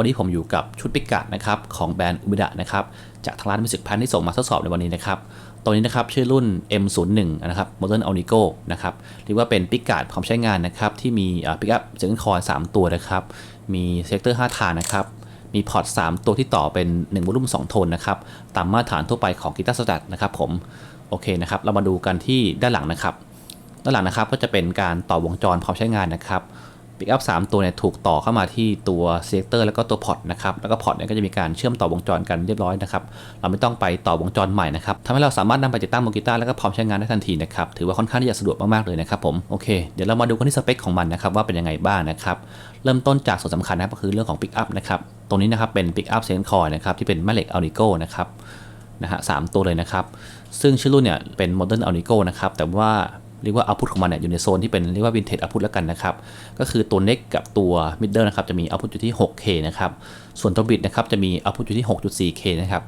วันนี้ผมอยู่กับชุดปิกะนะครับของแบรนด์อุบิดะนะครับจากทางร้านมิสิกแพนที่ส่งมาทดสอบในวันนี้นะครับตัวนี้นะครับชื่อรุ่น M01 นะครับ Modern Onigo นะครับเรียกว่าเป็นปิกะพร้อมใช้งานนะครับที่มีปิกัพเสียงคอย3ตัวนะครับมีเซกเตอร์5ฐานนะครับมีพอร์ต 3 ตัวที่ต่อเป็น1วอลุ่ม2โทนนะครับตามมาตรฐานทั่วไปของกีตาร์สแตทนะครับผมโอเคนะครับเรามาดูกันที่ด้านหลังนะครับด้านหลังนะครับก็จะเป็นการต่อวงจรพร้อมใช้งานนะครับ ปิกอัพ3ตัวเนี่ยถูกต่อเข้ามาที่ตัวเซกเตอร์แล้วก็ตัวพอร์ตนะครับ แล้วก็พอร์ตเนี่ยก็จะมีการเชื่อมต่อวงจรกันเรียบร้อยนะครับ เราไม่ต้องไปต่อวงจรใหม่นะครับทำให้เราสามารถนำไปติดตั้งบนกีตาแล้วก็พร้อมใช้งานได้ทันทีนะครับ ถือว่าค่อนข้างที่จะสะดวกมากๆเลยนะครับผมโอเคเดี๋ยวเรามาดูกันที่สเปคของมันนะครับว่าเป็นยังไงบ้างนะครับเริ่มต้นจากส่วนสำคัญนะครับก็คือเรื่องของปิกอัพนะครับตรงนี้นะครับเป็นปิกอัพเซนคอยนะครับที่เป็นแม่เหล็กอัลนิโกนะครับนะฮะสามตัวเลยนะครับซึ่งชื่อรุ่นเนี่ยเป็นโมเดิร์นอัลนิโกนะครับแต่ว่า เรียกว่าเอาพุทของมันเนี่ยอยู่ในโซนที่เป็นเรียกว่าวินเทจเอาพุทแล้วกันนะครับ ก็คือตัวเน็กกับตัวมิดเดิลนะครับจะมีเอาพุทอยู่ที่ 6K นะครับ ส่วนตัวบิดนะครับจะมีเอาพุทอยู่ที่ 6.4K นะครับ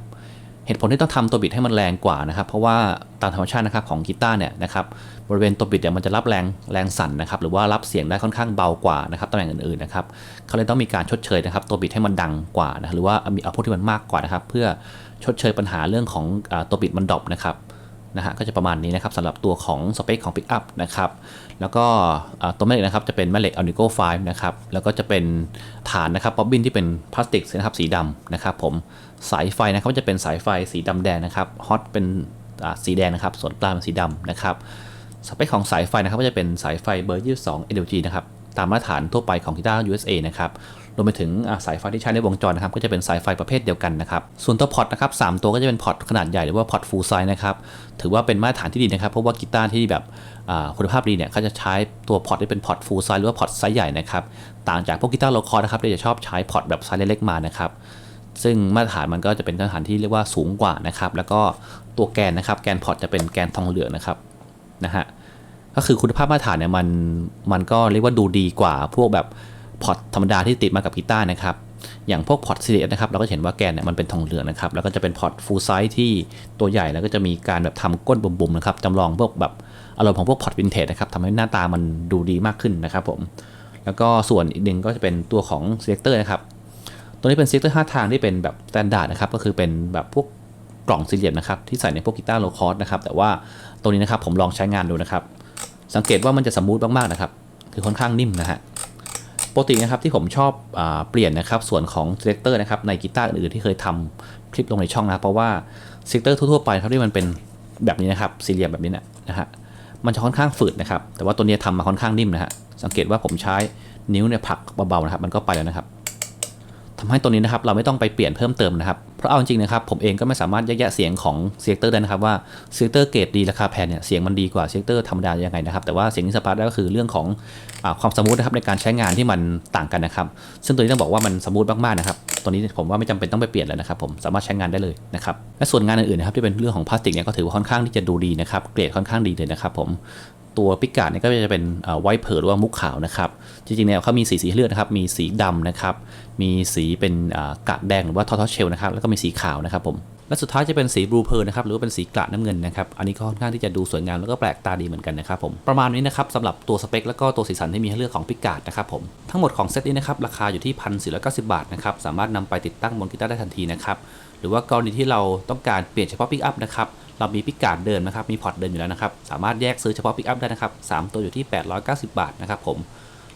เหตุผลที่ต้องทำตัวบิดให้มันแรงกว่านะครับ เพราะว่าตามธรรมชาตินะครับของกีตาร์เนี่ยนะครับบริเวณตัวบิดเนี่ยมันจะรับแรงแรงสั่นนะครับหรือว่ารับเสียงได้ค่อนข้างเบากว่านะครับตำแหน่งอื่นๆนะครับเขาเลยต้องมีการชดเชยนะครับตัวบิดให้มันดังกว่านะหรือว่ามีเอาพุทที่มันมากกว่านะครับเพื่อชดเชยปัญหาเรื่องของตัวบิดมันดรอปนะครับ นะฮะก็จะประมาณนี้นะครับสำหรับตัวของสเปคของ Pickup นะครับแล้วก็ตัวแม่เหล็กนะครับจะเป็นแม่เหล็ก Alnico 5นะครับแล้วก็จะเป็นฐานนะครับป๊อบบินที่เป็นพลาสติกนะครับสีดำนะครับผมสายไฟนะครับจะเป็นสายไฟสีดำแดงนะครับฮอตเป็นสีแดงนะครับส่วนปลายเป็นสีดำนะครับสเปคของสายไฟนะครับก็จะเป็นสายไฟเบอร์ 22 LG นะครับตามมาตรฐานทั่วไปของกีตาร์ USA นะครับ รวมไปถึงสายไฟที่ใช้ในวงจรนะครับก็จะเป็นสายไฟประเภทเดียวกันนะครับส่วนตัวพอร์ตนะครับสตัวก็จะเป็นพอร์ตขนาดใหญ่หรือว่าพอร์ตฟูลไซส์นะครับถือว่าเป็นมาตรฐานที่ดีนะครับเพราะว่ากีตาร์ที่แบบคุณภาพดีเนี่ยเขาจะใช้ตัวพอร์ตที่เป็นพอร์ตฟูลไซส์หรือว่าพอร์ตไซส์ใหญ่นะครับต่างจากพวกกีตาร์โลคอร์นะครับที่จะชอบใช้พอร์ตแบบไซส์เล็กๆมานะครับซึ่งมาตรฐานมันก็จะเป็นมาตรฐานที่เรียกว่าสูงกว่านะครับแล้วก็ตัวแกนนะครับแกนพอร์ตจะเป็นแกนทองเหลืองนะครับนะฮะก็คือคุณภาพมาตรฐานเนี่ยมันมันก็เรียกว่าดูดีกว่าพวกแบบ พอร์ตธรรมดาที่ติดมากับกีตาร์นะครับ อย่างพวกพอร์ตซีเรียนะครับ เราก็เห็นว่าแกนเนี่ยมันเป็นทองเหลืองนะครับ แล้วก็จะเป็นพอร์ตฟูลไซส์ที่ตัวใหญ่ แล้วก็จะมีการแบบทำก้นบุ๋มๆนะครับจำลองพวกแบบอารมณ์ของพวกพอร์ตวินเทจนะครับทำให้หน้าตามันดูดีมากขึ้นนะครับผม แล้วก็ส่วนอีกหนึ่งก็จะเป็นตัวของเซกเตอร์นะครับ ตัวนี้เป็นเซกเตอร์5ทางที่เป็นแบบสแตนดาร์ดนะครับ ก็คือเป็นแบบพวกกล่องสี่เหลี่ยมนะครับที่ใส่ในพวกกีตาร์โลคอสนะครับ แต่ว่าตัวนี้นะครับผมลองใช้งานดูนะครับ สังเกตว่ามันจะสมูทมากๆนะครับ คือค่อนข้างนิ่มนะฮะ ปกตินะครับที่ผมชอบอเปลี่ยนนะครับส่วนของเซกเตอร์นะครับในกีตาร์อื่นๆที่เคยทำคลิปลงในช่องนะเพราะว่าเซกเตอร์ทั่วๆไปครับที่มันเป็นแบบนี้นะครับสี่เหลี่ยมแบบนี้นะนะฮะมันจะค่อนข้างฝืดนะครับแต่ว่าตัวนี้ทำมาค่อนข้างนิ่มนะฮะสังเกตว่าผมใช้นิ้วเนี่ยผลักเบาๆนะครับมันก็ไปแล้วนะครับ ทำให้ตัวนี้นะครับเราไม่ต้องไปเปลี่ยนเพิ่มเติมนะครับ เพราะเอาจริงนะครับผมเองก็ไม่สามารถแยกแยะเสียงของเซกเตอร์ได้นะครับว่าเซกเตอร์เกรดดีราคาแพงเนี่ยเสียงมันดีกว่าเซกเตอร์ธรรมดายังไงนะครับแต่ว่าเสียงที่สปาร์ตได้ก็คือเรื่องของอความสมูทนะครับในการใช้งานที่มันต่างกันนะครับ ซึ่งตัวนี้ต้องบอกว่ามันสมูทมากๆนะครับ ตัวนี้ผมว่าไม่จำเป็นต้องไปเปลี่ยนแล้วนะครับผมสามารถใช้งานได้เลยนะครับและส่วนงานอื่นๆนะครับที่เป็นเรื่องของพลาสติกเนี่ยก็ถือว่าค่อนข้างที่จะดูดีนะครับเกรดค่อนข้างดีเลยนะครับผมตัวปิกาดเนี่ยก็จะเป็นไวเพิร์หรือว่ามุกขาวนะครับ จริงๆเนี่ยเขามีสีสีเลือดนะครับ มีสีดำนะครับ มีสีเป็นกะแดงหรือว่าทอทอเชลนะครับ แล้วก็มีสีขาวนะครับผม และสุดท้ายจะเป็นสีบลูเพอร์นะครับหรือว่าเป็นสีกระน้ำเงินนะครับอันนี้ก็ค่อนข้างที่จะดูสวยงามแล้วก็แปลกตาดีเหมือนกันนะครับผมประมาณนี้นะครับสำหรับตัวสเปคแล้วก็ตัวสีสันที่มีให้เลือกของปิกาดนะครับผมทั้งหมดของเซตนี้นะครับราคาอยู่ที่พันสี่ร้อยเก้าสิบบาทนะครับสามารถนำไปติดตั้งบนกีตาร์ได้ทันทีนะครับหรือว่ากรณีที่เราต้องการเปลี่ยนเฉพาะปิกอัพนะครับเรามีพิการเดินนะครับมีพอร์ตเดินอยู่แล้วนะครับสามารถแยกซื้อเฉพาะปิกอัพได้นะครับ3ตัวอยู่ที่ 890 บาทนะครับผม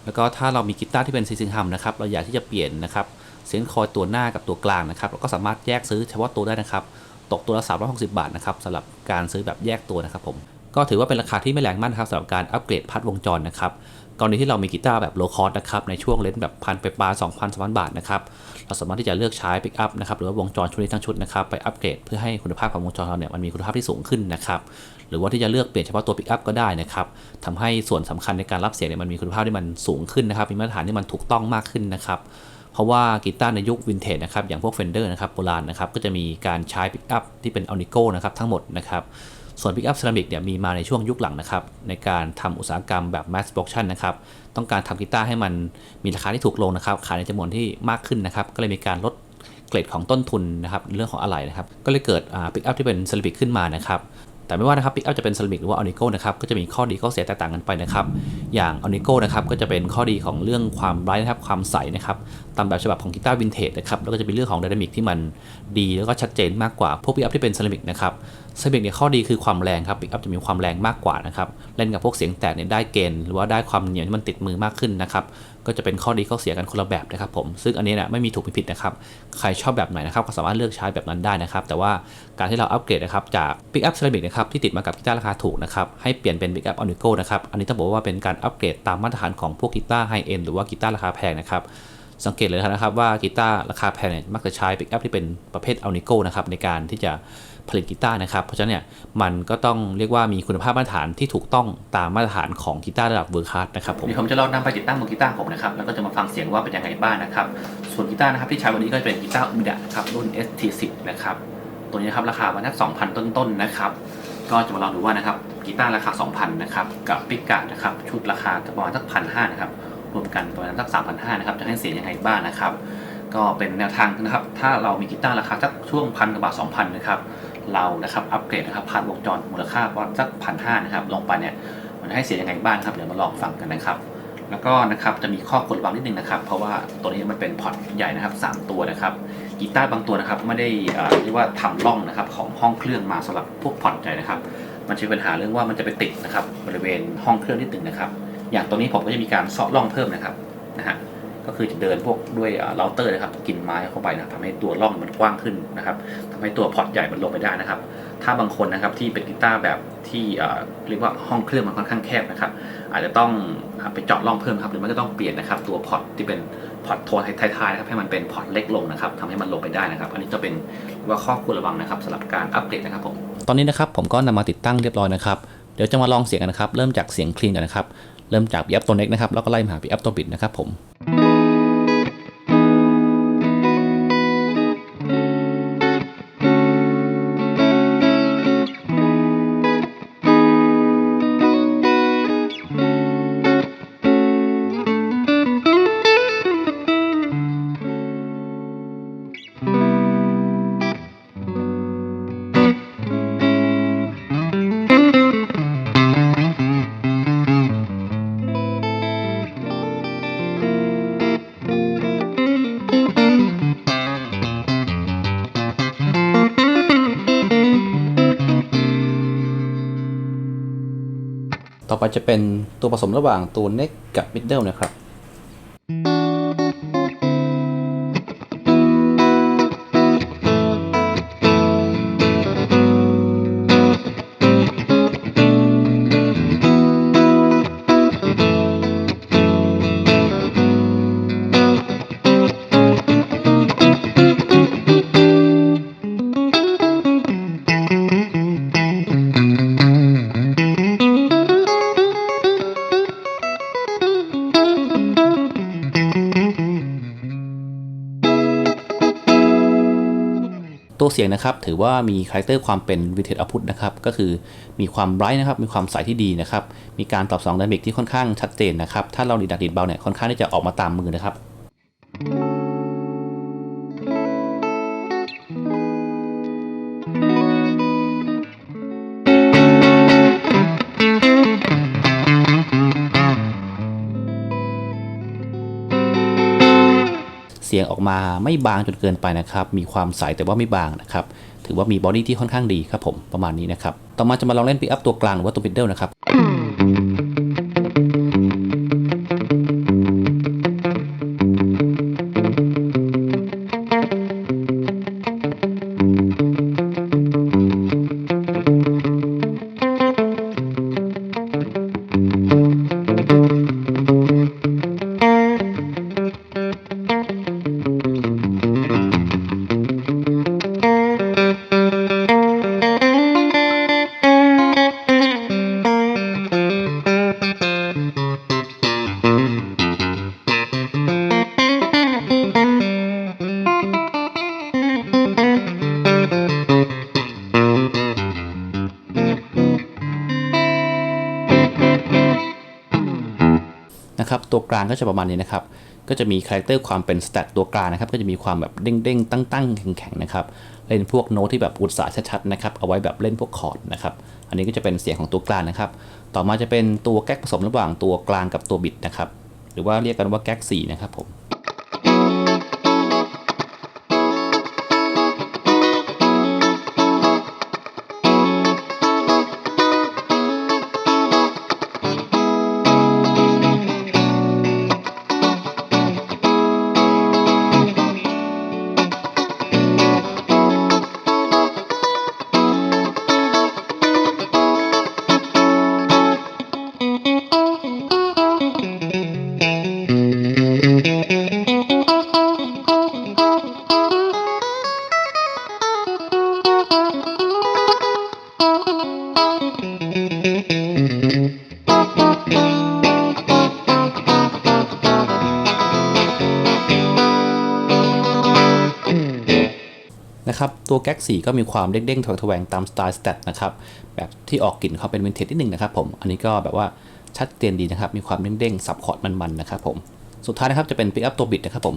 แล้วก็ถ้าเรามีกีตาร์ที่เป็นซีซิงฮัมนะครับเราอยากที่จะเปลี่ยนนะครับ เสียงคอยตัวหน้ากับตัวกลางนะครับเราก็สามารถแยกซื้อเฉพาะตัวได้นะครับ ตกตัวละ 360 บาทนะครับสำหรับการซื้อแบบแยกตัวนะครับผม ก็ถือว่าเป็นราคาที่ไม่แรงมากนะครับสำหรับการอัปเกรดพัดวงจรนะครับกรณีที่เรามีกีตาร์แบบโลคอร์สนะครับในช่วงเลนส์แบบพันไปปลา2 0 0 0 3 0 0 บาทนะครับเราสามารถที่จะเลือกใช้ปิกอัพนะครับหรือว่าวงจรชุดนี้ทั้งชุดนะครับไปอัปเกรดเพื่อให้คุณภาพของวงจรเราเนี่ยมันมีคุณภาพที่สูงขึ้นนะครับหรือว่าที่จะเลือกเปลี่ยนเฉพาะตัวปิกอัพก็ได้นะครับทำให้ส่วนสำคัญในการรับเสียงเนี่ยมันมีคุณภาพที่มันสูงขึ้นนะครับมีมาตรฐานที่มันถูกต้องมากขึ้นนะครับ เพราะว่ากีตาร์ในยุควินเทจนะครับอย่างพวกเฟนเดอร์นะครับโบราณนะครับก็จะมีการใช้ปิกอัพที่เป็นอัลนิโก้นะครับทั้งหมดนะครับส่วนพิกอัพเซรามิกเนี่ยมีมาในช่วงยุคหลังนะครับในการทำอุตสาหกรรมแบบ mass production นะครับต้องการทำกีตาร์ให้มันมีราคาที่ถูกลงนะครับขายในจำนวนที่มากขึ้นนะครับก็เลยมีการลดเกรดของต้นทุนนะครับเรื่องของอะไหล่นะครับก็เลยเกิดพิกอัพที่เป็นเซรามิกขึ้นมานะครับ แต่ไม่ว่านะครับปิกอัพจะเป็นเซรามิกหรือว่าออนิโก้นะครับก็จะมีข้อดีข้อเสียแตกต่างกันไปนะครับอย่างออนิโก้นะครับก็จะเป็นข้อดีของเรื่องความไรท์นะครับความใสนะครับตามแบบฉบับของกีตาร์วินเทจนะครับแล้วก็จะเป็นเรื่องของไดนามิกที่มันดีแล้วก็ชัดเจนมากกว่าพวกปิกอัพที่เป็นเซรามิกนะครับเซรามิกเนี่ยข้อดีคือความแรงครับปิกอัพจะมีความแรงมากกว่านะครับเล่นกับพวกเสียงแตกเนี่ยได้เกณฑ์หรือว่าได้ความเหนียวที่มันติดมือมากขึ้นนะครับ ก็จะเป็นข้อดีข้อเสียกันคนละแบบนะครับผมซึ่งอันนี้นะไม่มีถูกมีผิดนะครับใครชอบแบบไหนนะครับก็สามารถเลือกใช้แบบนั้นได้นะครับแต่ว่าการที่เราอัปเกรดนะครับจากปิกอัพเซรามิกนะครับที่ติดมากับกีตาร์ราคาถูกนะครับให้เปลี่ยนเป็นปิกอัพออนิโก้นะครับอันนี้ต้องบอกว่าเป็นการอัปเกรดตามมาตรฐานของพวกกีตาร์ไฮเอ็นหรือว่ากีตาร์ราคาแพงนะครับ สังเกตเลยนะครับว่ากีตาร์ราคาแพงเนี่ยมักจะใช้ปิกอัพที่เป็นประเภทออนิโก้นะครับในการที่จะผลิตกีตาร์นะครับ เพราะฉะนั้นเนี่ยมันก็ต้องเรียกว่ามีคุณภาพมาตรฐานที่ถูกต้องตามมาตรฐานของกีตาร์ระดับเวอร์คัสนะครับผมเดี๋ยวผมจะลองนำไปติดตั้งบนกีตาร์ผมนะครับแล้วก็จะมาฟังเสียงว่าเป็นยังไงบ้างนะครับ ส่วนกีตาร์นะครับที่ใช้วันนี้ก็จะเป็นกีตาร์อุมิดะนะครับรุ่น ST10 นะครับตัวนี้นะครับราคาประมาณ2,000 ต้นๆนะครับก็จะมาลองดูว่านะครับกีตาร์ราคา 2,000นะครับกับปิกการ์ดนะครับชุดราคาประมาณสักพันห้านะครับ รวมกันประมาณสัก3,500นะครับ จะให้เสียงยังไงบ้างนะครับ ก็เป็นแนวทางนะครับ ถ้าเรามีกีตาร์ราคาสักช่วงพันกว่าบาท2,000นนะครับ เรานะครับอัปเกรดนะครับผ่านวงจรมูลค่าว่าสักพันห้านะครับ ลงไปเนี่ยมันให้เสียงยังไงบ้างครับ เดี๋ยวมาลองฟังกันนะครับแล้วก็นะครับจะมีข้อควรระวังนิดนึงนะครับ เพราะว่าตัวนี้มันเป็นพอร์ตใหญ่นะครับ 3 ตัวนะครับกีตาร์บางตัวนะครับไม่ได้เอ่อเรียกว่าทำร่องนะครับของห้องเครื่องมาสำหรับพวกพอร์ตใหญ่นะครับ มันจะมีปัญหาเรื่องว่ามันจะไปติดนะครับบริเวณห้องเครื่องนิดนึงนะครับ อย่างตัวนี้ผมก็จะมีการเซาะร่องเพิ่มนะครับนะฮะก็คือจะเดินพวกด้วยเราเตอร์นะครับกินไม้เข้าไปนะทำให้ตัวร่องมันกว้างขึ้นนะครับทำให้ตัวพอร์ตใหญ่มันลงไปได้นะครับ ถ้าบางคนนะครับที่เป็นกีตาร์แบบที่เรียกว่าห้องเครื่องมันค่อนข้างแคบนะครับ อาจจะต้องไปเจาะร่องเพิ่มครับหรือไม่ก็ต้องเปลี่ยนนะครับ ตัวพอร์ตที่เป็นพอร์ตโทนท้ายๆนะครับให้มันเป็นพอร์ตเล็กลงนะครับทำให้มันลงไปได้นะครับ อันนี้จะเป็นว่าข้อควรระวังนะครับสำหรับการอัปเกรดนะครับผมตอนนี้นะครับผมก็นำมาติดตั้งเรียบร้อยนะครับเดี๋ยวจะมาลองเสียงกันนะครับ เริ่มจากเสียงคลีนกันนะครับ เริ่มจากปีอัพตัวเล็กนะครับแล้วก็ไล่มาหาปีอัพตัวบิดนะครับผม จะเป็นตัวผสมระหว่างตัวเน็กกับมิดเดิลนะครับ เสียงนะครับ ถือว่ามีคาแรคเตอร์ความเป็นวิเทจอพุทนะครับ ก็คือมีความไบรท์นะครับ มีความใสที่ดีนะครับ มีการตอบสนองไดนามิกที่ค่อนข้างชัดเจนนะครับ ถ้าเราดีดดักดีดเบาเนี่ย ค่อนข้างที่จะออกมาตามมือนะครับ เสียงออกมาไม่บางจนเกินไปนะครับ มีความใสแต่ว่าไม่บางนะครับ ถือว่ามีบอดี้ที่ค่อนข้างดีครับผมประมาณนี้นะครับ ต่อมาจะมาลองเล่นปิกอัพตัวกลางหรือว่าตัวมิดเดิลนะครับางก็จะประมาณนี้นะครับ ก็จะมีคาแรคเตอร์ความเป็นสแตทตัวกลางนะครับ ก็จะมีความแบบเด้งๆ ตั้งๆ แข็งๆ นะครับ เล่นพวกโน้ตที่แบบอุตสาหชัดๆ นะครับ เอาไว้แบบเล่นพวกคอร์ดนะครับ อันนี้ก็จะเป็นเสียงของตัวกลางนะครับ ต่อมาจะเป็นตัวแก๊กผสมระหว่างตัวกลางกับตัวบิดนะครับ หรือว่าเรียกกันว่าแก๊ก4นะครับผม นะครับ ตัวแก๊กสีก็มีความเด้งๆถแวงๆตามสไตล์สแตทนะครับ แบบที่ออกกลิ่นเขาเป็นวินเทจนิดนึงนะครับผม อันนี้ก็แบบว่าชัดเจนดีนะครับ มีความเด้งๆสับคอร์ดมันๆนะครับผม สุดท้ายนะครับจะเป็นปิกอัพตัวบิดนะครับผม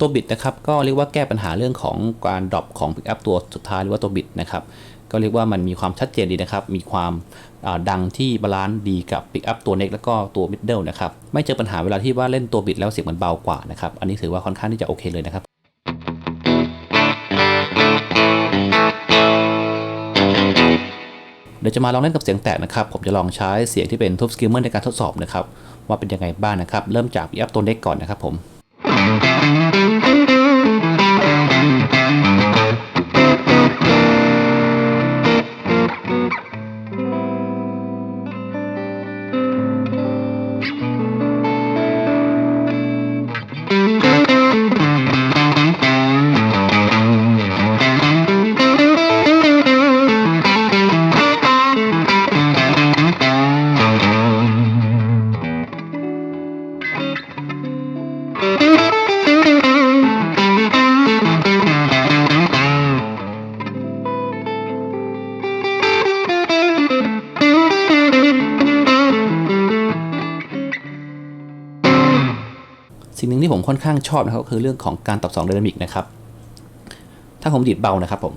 ตัวบิดนะครับก็เรียกว่าแก้ปัญหาเรื่องของการดรอปของปิกอัพตัวสุดท้ายหรือว่าตัวบิดนะครับก็เรียกว่ามันมีความชัดเจนดีนะครับ มีความาดังที่บาลานซ์ดีกับปิกอัพตัวเน็กแล้วก็ตัวมิดเดิลนะครับ ไม่เจอปัญหาเวลาที่ว่าเล่นตัวบิดแล้วเสียงมันเบากว่านะครับ อันนี้ถือว่าค่อนข้างที่จะโอเคเลยนะครับเดี๋ยวจะมาลองเล่นกับเสียงแตกนะครับ ผมจะลองใช้เสียงที่เป็นทูบสกิลเมอร์ในการทดสอบนะครับ ว่าเป็นยังไงบ้างนะครับ เริ่มจากปีอัพตัวเน็กก่อนนะครับผม ค่อนข้างชอบนะครับก็คือเรื่องของการตอบสองไดนามิกนะครับถ้าผมดีดเบานะครับผม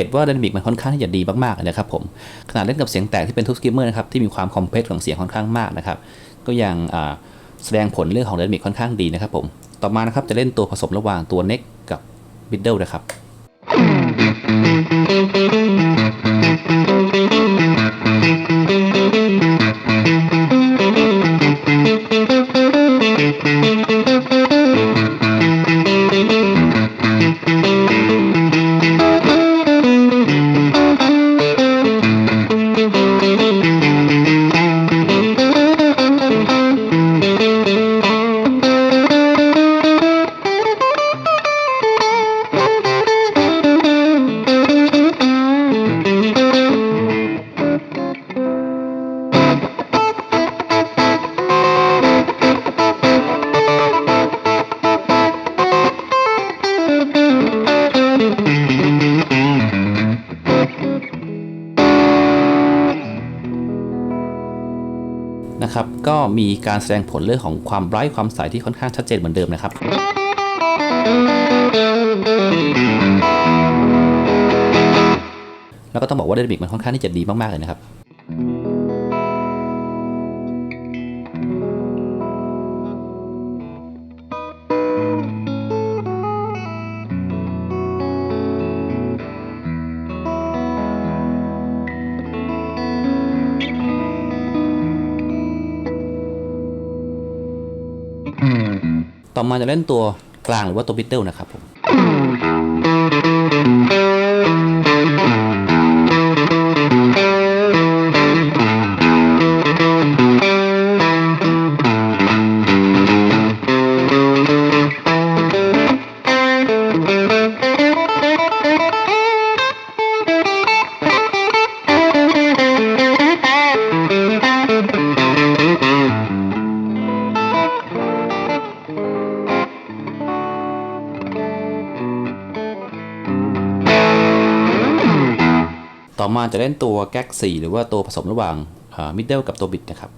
เกตว่าไดนามิกมันค่อนข้างที่จะดีมากๆเลยนะครับผมขนาดเล่นกับเสียงแตกที่เป็นทูบสกิมเมอร์นะครับที่มีความคอมเพล็กซ์ของเสียงค่อนข้างมากนะครับก็ยังแสดงผลเรื่องของไดนามิกค่อนข้างดีนะครับผมต่อมานะครับจะเล่นตัวผสมระหว่างตัวเน็กกับมิดเดิลนะครับ นะครับ ก็มีการแสดงผลเรื่องของความไร้ความใสที่ค่อนข้างชัดเจนเหมือนเดิมนะครับแล้วก็ต้องบอกว่าไดนามิกมันค่อนข้างที่จะดีมากๆเลยนะครับ ต่อมาจะเล่นตัวกลางหรือว่าตัวบิทเทิลนะครับผม มาจะเล่นตัวแก๊ก4หรือว่าตัวผสมระหว่างมิดเดิลกับตัวบิดนะครับ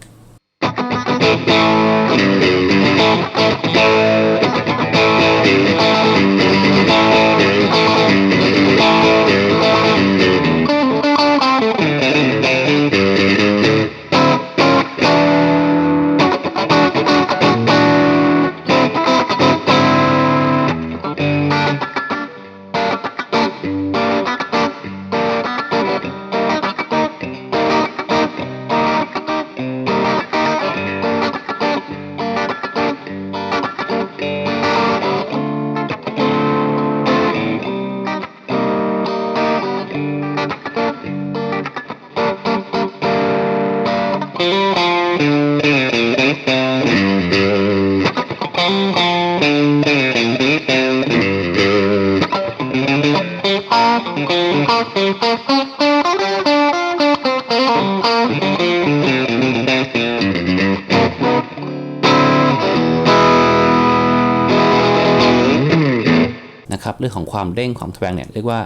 นะครับเรื่องของความเร่งของแทวงเนี่ยเรียกว่า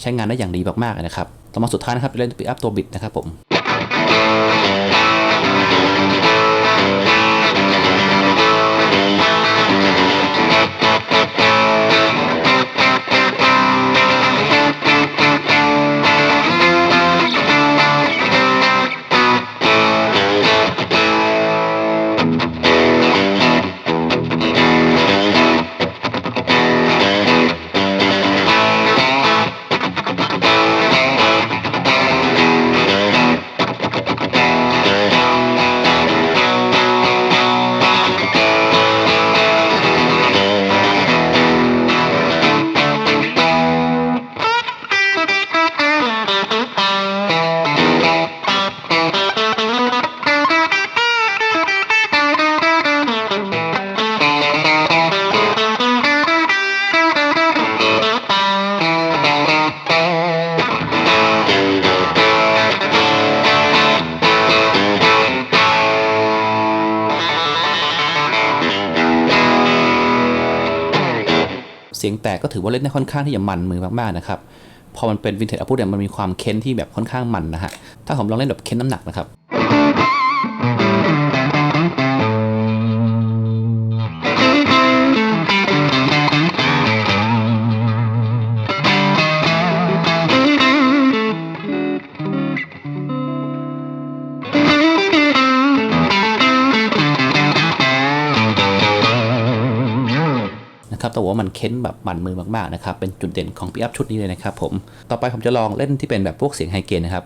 ใช้งานได้อย่างดีมากๆเลยนะครับต่อมาสุดท้ายนะครับจะเล่นปิอัพตัวบิดนะครับผม กก็ถือว่าเล่นได้ค่อนข้างที่จะมันมือมากๆนะครับ พอมันเป็นวินเทจอาพพูดเนี่ยมันมีความเค้นที่แบบค่อนข้างมันนะฮะ ถ้าผมลองเล่นแบบเค้นน้ำหนักนะครับ นะครับแต่ว่ามันเค้นแบบมันมือมากๆนะครับเป็นจุดเด่นของปีอัพชุดนี้เลยนะครับผมต่อไปผมจะลองเล่นที่เป็นแบบพวกเสียงไฮเกนนะครับ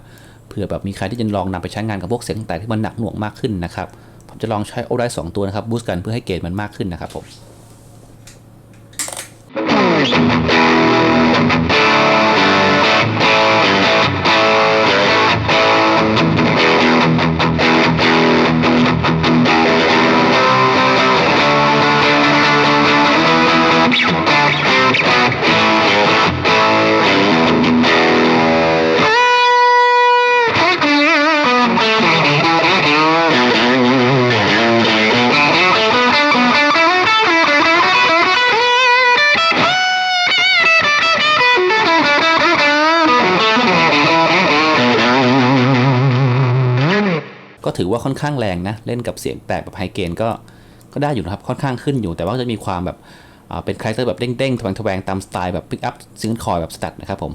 เผื่อแบบมีใครที่จะลองนำไปใช้งานกับพวกเสียงแต่ที่มันหนักหน่วงมากขึ้นนะครับผมจะลองใช้โอไดสองตัวนะครับบูสต์กันเพื่อให้เกณฑ์มันมากขึ้นนะครับผม ว่าค่อนข้างแรงนะ เล่นกับเสียงแตกแบบไฮเกนก็ก็ได้อยู่นะครับค่อนข้างขึ้นอยู่ แต่ว่าจะมีความแบบเป็นคาแรคเตอร์แบบเด้งๆทแวงทแวงๆตามสไตล์แบบปิกอัพซิงเกิลคอยแบบสตัดนะครับผม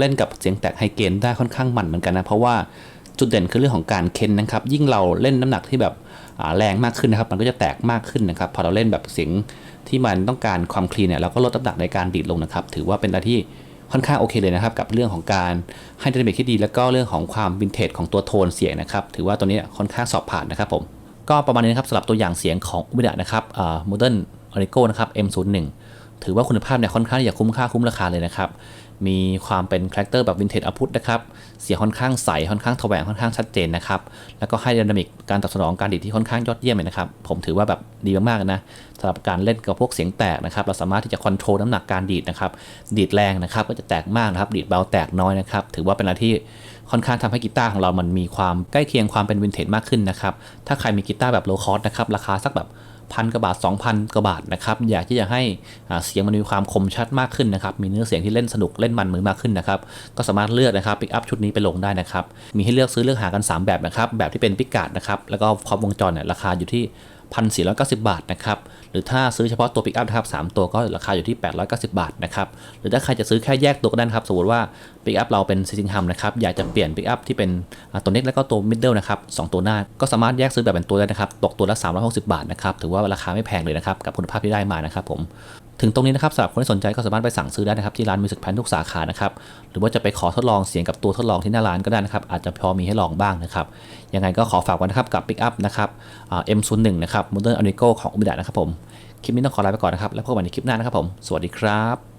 เล่นกับเสียงแตกไฮเกนได้ค่อนข้างมันเหมือนกันนะ เพราะว่าจุดเด่นคือเรื่องของการเค้นนะครับ ยิ่งเราเล่นน้ำหนักที่แบบแรงมากขึ้นนะครับ มันก็จะแตกมากขึ้นนะครับ พอเราเล่นแบบเสียงที่มันต้องการความคลีนเนี่ยเราก็ลดน้ำหนักในการดีดลงนะครับ ถือว่าเป็นอะไรที่ค่อนข้างโอเคเลยนะครับ กับเรื่องของการให้ดนามิกที่ดี แล้วก็เรื่องของความวินเทจของตัวโทนเสียงนะครับ ถือว่าตัวนี้ค่อนข้างสอบผ่านนะครับผมก็ประมาณนี้นะครับสำหรับตัวอย่างเสียงของอุบิดะนะครับอ่า Modern Origo นะครับ M01 ถือว่าคุณภาพเนี่ยค่อนข้างที่จะคุ้มค่าคุ้มราคาเลยนะครับ มีความเป็นคาแรคเตอร์แบบวินเทจอาพุธนะครับ เสียงค่อนข้างใส ค่อนข้างแถวงค่อนข้างชัดเจนนะครับ แล้วก็ให้ดินามิกการตอบสนองการดีดที่ค่อนข้างยอดเยี่ยมเลยนะครับ ผมถือว่าแบบดีมากๆนะสำหรับการเล่นกับพวกเสียงแตกนะครับ เราสามารถที่จะคอนโทรลน้ำหนักการดีดนะครับ ดีดแรงนะครับ ก็จะแตกมากนะครับ ดีดเบาแตกน้อยนะครับ ถือว่าเป็นอะไรที่ค่อนข้างทำให้กีตาร์ของเรามันมีความใกล้เคียงความเป็นวินเทจมากขึ้นนะครับ ถ้าใครมีกีตาร์แบบโลคอสนะครับ ราคาสักแบบ พันกว่าบาท 2,000กว่าบาทนะครับอยากที่จะให้เสียงมันมีความคมชัดมากขึ้นนะครับมีเนื้อเสียงที่เล่นสนุกเล่นมันมือมากขึ้นนะครับก็สามารถเลือกนะครับปิกอัพชุดนี้ไปลงได้นะครับมีให้เลือกซื้อเลือกหากัน 3 แบบนะครับแบบที่เป็นปิกกาดนะครับแล้วก็ครอบวงจรเนี่ยราคาอยู่ที่ 1,490 บาทนะครับ หรือถ้าซื้อเฉพาะตัวปิกอัพนะครับ3ตัวก็ราคาอยู่ที่ 890 บาทนะครับ หรือถ้าใครจะซื้อแค่แยกตัวก็ได้นะครับ สมมติว่าปิกอัพเราเป็นซิซิงฮัมนะครับ อยากจะเปลี่ยนปิกอัพที่เป็นตัวเน็กแล้วก็ตัวมิดเดิลนะครับสองตัวหน้า ก็สามารถแยกซื้อแบบเป็นตัวได้นะครับ ตกตัวละ 360 บาทนะครับ ถือว่าราคาไม่แพงเลยนะครับ กับคุณภาพที่ได้มานะครับผม ถึงตรงนี้นะครับสำหรับคนที่สนใจก็สามารถไปสั่งซื้อได้นะครับที่ร้านมิวสิกแพนทุกสาขานะครับหรือว่าจะไปขอทดลองเสียงกับตัวทดลองที่หน้าร้านก็ได้นะครับอาจจะพอมีให้ลองบ้างนะครับยังไงก็ขอฝากไว้นะครับกับ Pick Up นะครับเอ็มศูนย์หนึ่งนะครับโมเดิร์นอเนโกของอุบิดะนะครับผมคลิปนี้ต้องขอลาไปก่อนนะครับแล้วพบกันในคลิปหน้านะครับผมสวัสดีครับ